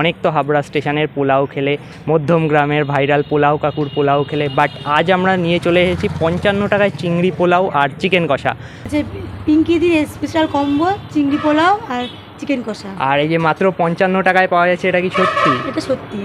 অনেক তো হাবড়া স্টেশনের পোলাও খেলে মধ্যম গ্রামের ভাইরাল পোলাও কাকুর পোলাও খেলে বাট আজ আমরা নিয়ে চলে এসেছি পঞ্চান্ন টাকায় চিংড়ি পোলাও আর চিকেন কষা। পিঙ্কিদির পিঙ্কি দিয়ে স্পেশাল কম্বো চিংড়ি পোলাও আর চিকেন কষা। আর এই যে মাত্র পঞ্চান্ন টাকায় পাওয়া যাচ্ছে এটা কি সত্যি? এটা সত্যি।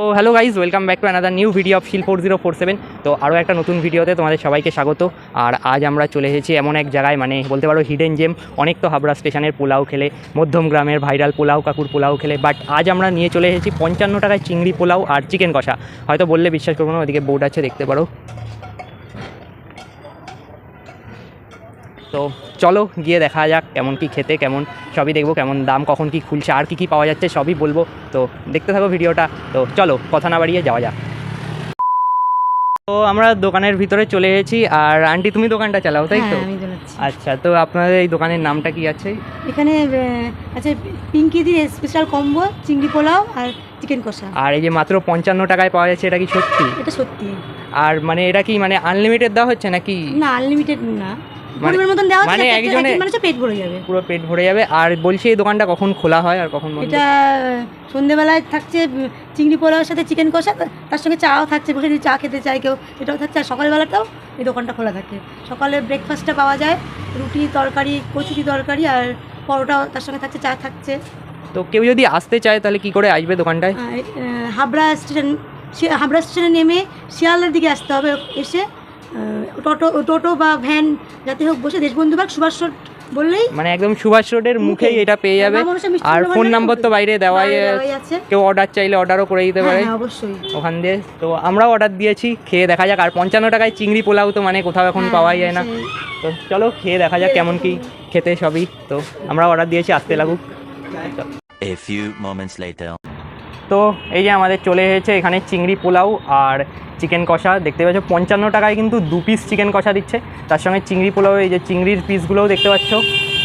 তো hello guys welcome back to another new video of শিল ফোর জিরো ফোর সেভেন তো আরও একটা নতুন ভিডিওতে তোমাদের সবাইকে স্বাগত। আর আজ আমরা চলে এসেছি এমন এক জায়গায় মানে বলতে পারো হিডেন জেম অনেক তো হাবড়া স্টেশনের পোলাও খেলে, মধ্যম গ্রামের ভাইরাল পোলাও, কাকুর পোলাও খেলে। বাট আজ আমরা নিয়ে চলে এসেছি পঞ্চান্ন টাকায় চিংড়ি পোলাও আর চিকেন কষা। হয়তো বললে বিশ্বাস করব না, ওদিকে বোর্ড আছে, দেখতে পারো। তো চলো গিয়ে দেখা যাক কেমন কি খেতে কেমন সবই দেখব কেমন দাম কখন কি খুলছে আর কি কি পাওয়া যাচ্ছে সবই বলব। তো দেখতে থাকো ভিডিওটা। তো চলো কথা না বাড়িয়ে যাওয়া যাক। তো আমরা দোকানের ভিতরে চলে এসেছি আর আন্টি তুমি দোকানটা চালাও তাই তো? হ্যাঁ জানাচ্ছি আচ্ছা তো আপনাদের এই দোকানের নামটা কি আছে? এখানে আচ্ছা পিঙ্কি দিয়ে স্পেশাল কম্বো চিংড়ি পোলাও আর চিকেন কষা। আর এই যে মাত্র পঞ্চান্ন টাকায় পাওয়া যাচ্ছে এটা কি সত্যি? এটা সত্যি। আর মানে এটা কি মানে আনলিমিটেড দেওয়া হচ্ছে নাকি? না আনলিমিটেড না। পরিমাণ মতন দেওয়া মানে মানে একজনে- মানুষের পেট ভরে যাবে। পুরো পেট ভরে যাবে আর বলছি এই দোকানটা কখন খোলা হয় আর কখন এটা সন্ধেবেলায় থাকছে চিংড়ি পোলাওর সাথে চিকেন কষা তার সঙ্গে চাও থাকছে বসে যদি চা খেতে চায় কেউ এটাও থাকছে আর সকালবেলাটাও এই দোকানটা খোলা থাকে। সকালে ব্রেকফাস্টটা পাওয়া যায় রুটি তরকারি কচুরি তরকারি আর পরোটাও তার সঙ্গে থাকছে চা থাকছে। তো কেউ যদি আসতে চায় তাহলে কি করে আসবে দোকানটায়? হাবড়া স্টেশন হাবড়া স্টেশনে নেমে শিয়ালদার দিকে আসতে হবে এসে টোটো টোটো বা ভ্যান যাতে হোক বসে দেশবন্ধু বাগ সুভাষ রোড বললেই মানে একদম সুভাষ রোডের মুখেই এটা পেয়ে যাবে। আর ফোন? নাম্বার তো বাইরে দেওয়াই আছে। কেউ অর্ডার চাইলে অর্ডারও করে দিতে হ্যাঁ পারে। হ্যাঁ, অবশ্যই। ওখান দিয়ে। তো আমরাও অর্ডার দিয়েছি খেয়ে দেখা যাক। আর পঞ্চান্ন টাকায় চিংড়ি পোলাও তো মানে কোথাও এখন হ্যাঁ, পাওয়াই যায় না। তো চলো খেয়ে দেখা যাক কেমন কি খেতে সবই। তো আমরা অর্ডার দিয়েছি আসতে লাগুক। A few moments later. তো এই যে আমাদের চলে এসেছে এখানে চিংড়ি পোলাও আর চিকেন কষা। দেখতে পাচ্ছ, পঞ্চান্ন টাকায় কিন্তু দু পিস চিকেন কষা দিচ্ছে। তার সঙ্গে চিংড়ি পোলাও, এই যে চিংড়ির পিসগুলোও দেখতে পাচ্ছ।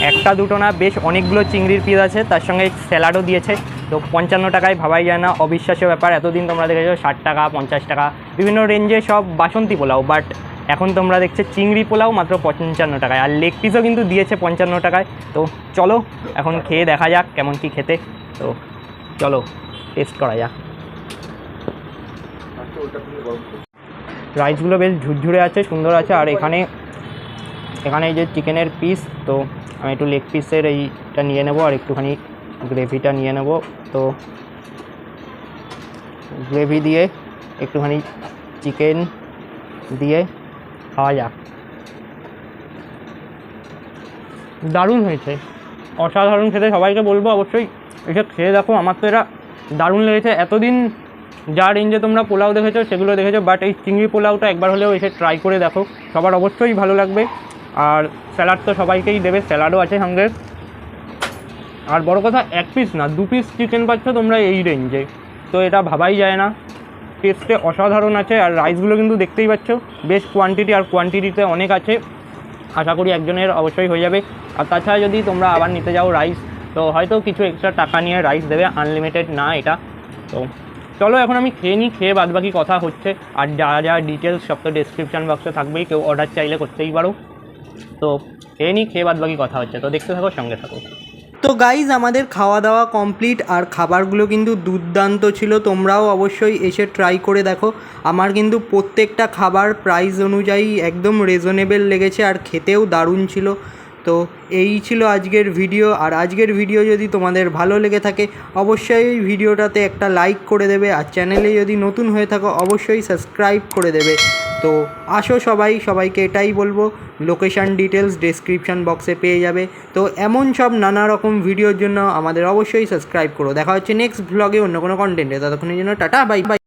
একটা দুটো না, বেশ অনেকগুলো চিংড়ির পিস আছে। তার সঙ্গে স্যালাডও দিয়েছে। তো পঞ্চান্ন টাকায় ভাবাই যায় না, অবিশ্বাস্য ব্যাপার। এতদিন তোমরা দেখেছ, ষাট টাকা, পঞ্চাশ টাকা, বিভিন্ন রেঞ্জে সব বাসন্তী পোলাও। বাট এখন তোমরা দেখছ, চিংড়ি পোলাও মাত্র পঞ্চান্ন টাকায়। আর লেগ পিসও কিন্তু দিয়েছে পঞ্চান্ন টাকায়। তো চলো, এখন খেয়ে দেখা যাক কেমন কি খেতে। তো চলো টেস্ট করা যাক। রাইসগুলো বেশ ঝুরঝুরে আছে সুন্দর আছে। আর এখানে এখানে এই যে চিকেনের পিস তো আমি একটু লেগ পিসের এইটা নিয়ে নেব আর একটুখানি গ্রেভিটা নিয়ে নেব। তো গ্রেভি দিয়ে একটুখানি চিকেন দিয়ে খাওয়া যাক। দারুণ হয়েছে। অসাধারণ খেতে সবাইকে বলব অবশ্যই। এসে খেয়ে দেখো, আমার তো এটা দারুণ লেগেছে। এতদিন যা রেঞ্জে তোমরা পোলাও দেখেছ, সেগুলো দেখেছ বাট এই চিংড়ি পোলাওটা একবার হলেও এসে ট্রাই করে দেখো। সবার অবশ্যই ভালো লাগবে। আর স্যালাড তো সবাইকেই দেবে স্যালাডও আছে সঙ্গে আর বড় কথা, এক পিস না, দু পিস চিকেন পাচ্ছ তোমরা এই রেঞ্জে তো এটা ভাবাই যায় না। টেস্টে অসাধারণ আছে, আর রাইসগুলো কিন্তু দেখতেই পাচ্ছ। বেশ কোয়ান্টিটি আর কোয়ান্টিটিতে অনেক আছে। আশা করি একজনের অবশ্যই হয়ে যাবে। আর তাছাড়া যদি তোমরা আবার নিতে যাও রাইস তো হয়তো কিছু এক্সট্রা টাকা নিয়ে রাইস দেবে আনলিমিটেড না এটা। তো চলো এখন আমি খেয়ে নিই, খেয়ে বাদবাকি কথা হচ্ছে। আর যা যা ডিটেলস সব তো ডিসক্রিপশান বক্সে থাকবেই, কেউ অর্ডার চাইলে করতেই পারো। তো খেয়ে নিই, খেয়ে বাদবাকি কথা হচ্ছে। তো দেখতে থাকো, সঙ্গে থাকো। তো গাইজ আমাদের খাওয়া দাওয়া কমপ্লিট আর খাবারগুলো কিন্তু দুর্দান্ত ছিল। তোমরাও অবশ্যই এসে ট্রাই করে দেখো। আমার কিন্তু প্রত্যেকটা খাবার প্রাইস অনুযায়ী একদম রিজনেবল লেগেছে, আর খেতেও দারুণ ছিল। তো এই ছিল আজকের ভিডিও। আর আজকের ভিডিও যদি তোমাদের ভালো লেগে থাকে, অবশ্যই ভিডিওটাতে একটা লাইক করে দেবে। আর চ্যানেলে যদি নতুন হয়ে থাকো, অবশ্যই সাবস্ক্রাইব করে দেবে। তো আসো সবাই, সবাইকে এটাই বলব লোকেশান ডিটেলস ডেসক্রিপশান বক্সে পেয়ে যাবে। তো এমন সব নানা রকম ভিডিওর জন্য আমাদের অবশ্যই সাবস্ক্রাইব করো। দেখা হচ্ছে নেক্সট ব্লগে অন্য কোনো কন্টেন্টে ততক্ষণের জন্য টাটা বাই বাই